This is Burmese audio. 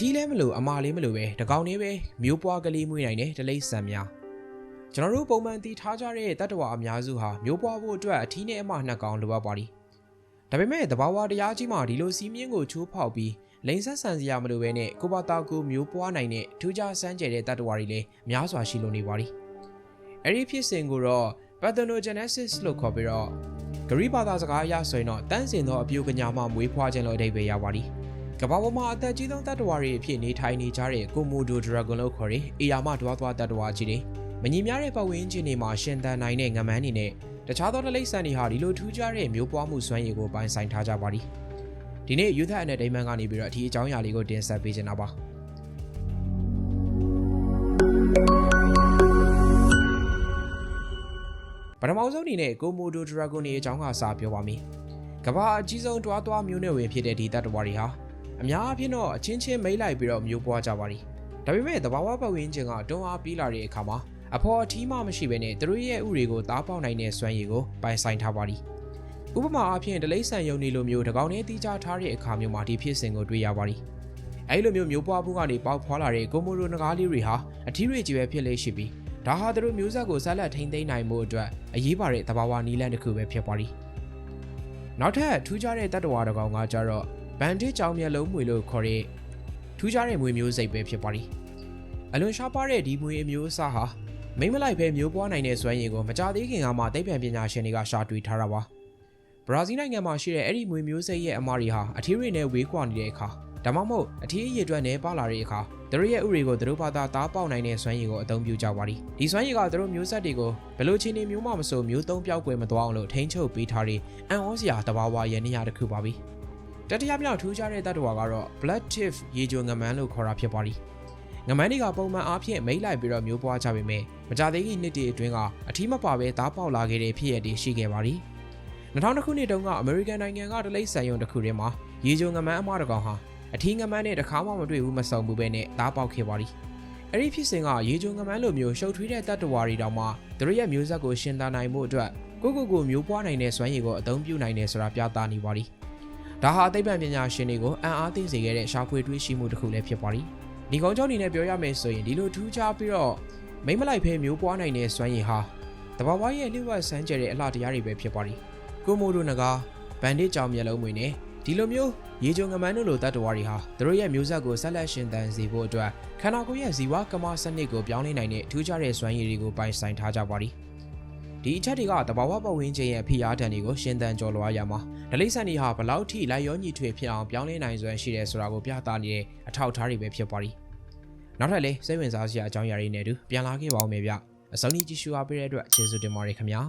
ထီးလဲမလို့အမာလေးမလို့ပဲတကောင်လေးပဲမျိုးပွားကလေးမွေးနိုင်တဲ့တလိษံများကျွန်တော်တို့ပုံမှန်တည်ထားကြတဲ့တတ္တဝါအများစုဟာမျိုးပွားဖို့အတွက်အထီးနဲ့အမနှစ်ကောင်လိုအပ်ပါသည်ဒါပေမဲ့တဘာဝတရားကြီးမှာဒီလိုစီးမြင့်ကိုချိုးဖောက်ပြီးလိန်ဆက်ဆန်စရာမလိုပဲနဲ့ကိုပါတာကိုမျိုးပွားနိုင်တဲ့ထူးခြားစမ်းကြဲတဲ့တတ္တဝါတွေလည်းများစွာရှိလို့နေပါသည်အဲ့ဒီဖြစ်စဉ်ကိုတော့ parthenogenesis လို့ခေါ်ပြီးတော့ဂရိဘာသာစကားအရဆိုရင်တော့တန်းစင်သောအပြုကညာမှမွေးဖွားခြင်းလို့အဓိပ္ပာယ်ရပါသည် ကမ္ဘာပေါ်မှာအသက်ကြီးဆုံးတတ္တဝါတွေအဖြစ်နေထိုင်နေကြတဲ့ကိုမိုဒိုဒရာဂွန်လို့ခေါ်တဲ့အေယာမတွားတွားတတ္တဝါကြီးတွေမညီများတဲ့ပတ်ဝန်းကျင်တွေမှာရှင်သန်နိုင်တဲ့ငမန်းတွေနဲ့တခြားသောတလိษံတွေဟာဒီလိုထူးခြားတဲ့မျိုးပွားမှုစွမ်းရည်ကိုပိုင်ဆိုင်ထားကြပါသည်ဒီနေ့ယူသအနဲ့ဒိမန်ကနေပြီးတော့ဒီအကြောင်းအရာလေးကိုတင်ဆက်ပေးချင်တာပါပထမဆုံးအနေနဲ့ကိုမိုဒိုဒရာဂွန်ရဲ့အကြောင်းကစာပြောပါမယ်ကမ္ဘာအကြီးဆုံးတွားတွားမျိုးနွယ်ဝင်ဖြစ်တဲ့ဒီတတ္တဝါတွေဟာ အများအားဖြင့်တော့အချင်းချင်းမိတ်လိုက်ပြီးတော့မျိုးပွားကြပါသည်ဒါပေမဲ့သဘာဝပတ်ဝန်းကျင်ကတွန်းအားပေးလာတဲ့အခါမှာအဖော်အထီးမှမရှိဘဲနဲ့သူတို့ရဲ့ဥတွေကိုသားပေါက်နိုင်တဲ့စွမ်းရည်ကိုပိုင်ဆိုင်ထားပါသည်ဥပမာအားဖြင့်ဒလိษံယုံနေလိုမျိုးတကောင်နဲ့တီးခြားထားတဲ့အခါမျိုးမှာဒီဖြစ်စဉ်ကိုတွေ့ရပါသည်အဲဒီလိုမျိုးမျိုးပွားမှုကနေပေါက်ဖွာလာတဲ့ကိုမိုရိုနဂါးလေးတွေဟာအထီးတွေကြီးပဲဖြစ်လေရှိပြီးဒါဟာသူတို့မျိုးဆက်ကိုဆက်လက်ထိန်းသိမ်းနိုင်မှုအတွက်အရေးပါတဲ့သဘာဝနည်းလမ်းတစ်ခုပဲဖြစ်ပါသည်နောက်ထပ်ထူးခြားတဲ့တတ္တဝါတစ်ကောင်ကကြတော့ ဘန်တစ်ကြောင်မျက်လုံးမွေလို့ခေါ်တဲ့ထူးခြားတဲ့မွေမျိုးစိတ်ပဲဖြစ်ပါသည်အလွန်ရှားပါတဲ့ဒီမွေအမျိုးအစားဟာမိမ့်မလိုက်ပဲမျိုးပွားနိုင်တဲ့စွမ်းရည်ကိုမကြသေးခင်ကမှသိပ္ပံပညာရှင်တွေကရှာတွေ့ထားတာပါဘရာဇီးနိုင်ငံမှာရှိတဲ့အဲ့ဒီမွေမျိုးစိတ်ရဲ့အမတွေဟာအထီးတွေနဲ့ဝေးကွာနေတဲ့အခါဒါမှမဟုတ်အထီးအရည်အတွက်နဲ့ပါလာတဲ့အခါသူတို့ရဲ့ဥတွေကိုသူတို့ဘာသာသားပေါက်နိုင်တဲ့စွမ်းရည်ကိုအသုံးပြုကြပါသည်ဒီစွမ်းရည်ကသူတို့မျိုးဆက်တွေကိုဘယ်လိုခြေနေမျိုးမှမဆိုမျိုးသုံးပြောက်ကွယ်မသွားအောင်လို့ထိန်းချုပ်ပေးထားတဲ့အံ့ဩစရာတဘာဝရနေရတစ်ခုပါပဲ တတိယမြောက်ထူးခြားတဲ့တတ္တဝါကတော့ blood tiff ရေကြိုငမန်းလို့ခေါ်တာဖြစ်ပါသည်ငမန်းတွေကပုံမှန်အားဖြင့်မိတ်လိုက်ပြီးတော့မျိုးပွားကြပေမဲ့မကြသေးခင်နှစ်တည်းအတွင်းကအထီးမပါပဲသားပေါက်လာခဲ့တဲ့ဖြစ်ရည်ရှိခဲ့ပါသည်2000ခုနှစ်တုန်းကအမေရိကန်နိုင်ငံကတလိပ်ဆန်ယုံတစ်ခုထဲမှာရေကြိုငမန်းအမတကောင်ဟာအထီးငမန်းနဲ့တခါမှမတွေ့ဘူးမစုံဘူးပဲနဲ့သားပေါက်ခဲ့ပါသည်အဲ့ဒီဖြစ်စဉ်ကရေကြိုငမန်းလိုမျိုးရှုပ်ထွေးတဲ့တတ္တဝါတွေတောင်မှသူတို့ရဲ့မျိုးဆက်ကိုရှင်းသားနိုင်မှုအတွက်ကိုကိုကိုမျိုးပွားနိုင်တဲ့စွမ်းရည်ကိုအသုံးပြုနိုင်တယ်ဆိုတာပြသနေပါသည် ဒါဟာသိပ္ပံပညာရှင်တွေကိုအံ့အားသင့်စေခဲ့တဲ့ရှားဖွေတွေးရှိမှုတစ်ခုလည်းဖြစ်ပါသည်ဒီကောင်ကြောင့်အနေနဲ့ပြောရမယ်ဆိုရင်ဒီလိုထူးခြားပြီးတော့မိမ့်မလိုက်ဖဲမျိုးပွားနိုင်တဲ့စွမ်းရည်ဟာတဘာဝရဲ့လျှို့ဝှက်စမ်းကြဲတဲ့အလှတရားတွေပဲဖြစ်ပါသည်ကိုမိုဒိုနဂါဘန်ဒစ်ကြောင်မျက်လုံးမွေနဲ့ဒီလိုမျိုးရေကြုံငမန်းတို့လိုတတ္တဝါတွေဟာသူတို့ရဲ့မျိုးဆက်ကိုဆက်လက်ရှင်သန်စေဖို့အတွက်ခန္ဓာကိုယ်ရဲ့ဇီဝကမ္မစနစ်ကိုပြောင်းလဲနိုင်တဲ့ထူးခြားတဲ့စွမ်းရည်တွေကိုပိုင်ဆိုင်ထားကြပါသည် ဒီအချက်တွေကတဘာဝပတ်ဝန်းကျင်ရဲ့ဖိအားဒဏ်တွေကိုရှင်းသန်ကျော်လွှားရမှာဒလိဆန်တွေဟာဘလောက်ထိလိုက်ရောညီထွေဖြစ်အောင်ပြောင်းလဲနိုင်စွမ်းရှိတယ်ဆိုတာကိုပြသနေတဲ့အထောက်အထားတွေပဲဖြစ်ပါသည်နောက်ထပ်လည်းစိတ်ဝင်စားစရာအကြောင်းအရာတွေနဲ့အတူပြန်လာခဲ့ပါဦးမယ်ဗျအစုံကြီးကြည့်ရှုအားပေးတဲ့အတွက်ကျေးဇူးတင်ပါတယ်ခင်ဗျာ